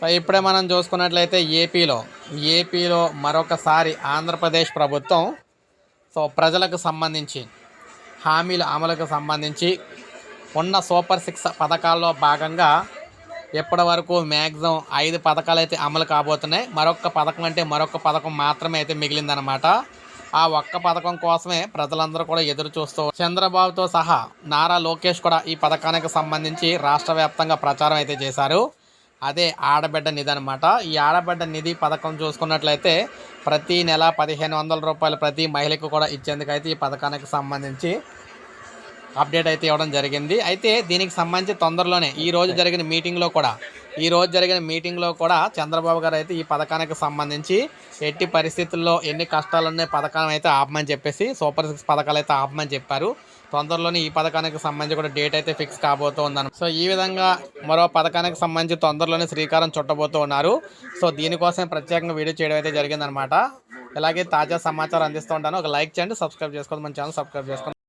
So ఇప్పుడే మనం చూసుకున్నట్లయితే ఏపీలో ఏపీలో మరొకసారి ఆంధ్రప్రదేశ్ ప్రభుత్వం సో ప్రజలకు సంబంధించి హామీల అమలుకు సంబంధించి ఉన్న సూపర్ సిక్స్ పథకాల్లో భాగంగా ఇప్పటి వరకు మ్యాక్సిమం ఐదు పథకాలు అయితే అమలు కాబోతున్నాయి. మరొక పథకం అంటే మరొక పథకం మాత్రమే అయితే మిగిలిందనమాట ఆ ఒక్క పథకం కోసమే ప్రజలందరూ కూడా ఎదురు చూస్తూ చంద్రబాబుతో సహా నారా లోకేష్ కూడా ఈ పథకానికి సంబంధించి రాష్ట్ర ప్రచారం అయితే చేశారు. అదే ఆడబిడ్డ నిధి అనమాట ఈ ఆడబిడ్డ నిధి పథకం చూసుకున్నట్లయితే ప్రతి నెల పదిహేను వందల రూపాయలు ప్రతి మహిళకు కూడా ఇచ్చేందుకైతే ఈ పథకానికి సంబంధించి అప్డేట్ అయితే ఇవ్వడం జరిగింది. అయితే దీనికి సంబంధించి తొందరలోనే ఈ రోజు జరిగిన మీటింగ్లో కూడా ఈ రోజు జరిగిన మీటింగ్లో కూడా చంద్రబాబు గారు అయితే ఈ పథకానికి సంబంధించి ఎట్టి పరిస్థితుల్లో ఎన్ని కష్టాలున్నాయి పథకం అయితే ఆపమని చెప్పేసి సూపర్ సిక్స్ పథకాలు అయితే ఆపమని చెప్పారు. తొందరలోనే ఈ పథకానికి సంబంధించి కూడా డేట్ అయితే ఫిక్స్ కాబోతూ ఉందన్న సో ఈ విధంగా మరో పథకానికి సంబంధించి తొందరలోనే శ్రీకారం చుట్టబోతూ ఉన్నారు. సో దీనికోసం ప్రత్యేకంగా వీడియో చేయడం అయితే జరిగిందనమాట. ఇలాగే తాజా సమాచారం అందిస్తూ ఉంటాను. ఒక లైక్ చేయండి సబ్స్క్రైబ్ చేసుకోండి. మన ఛానల్ సబ్స్క్రైబ్ చేసుకోండి.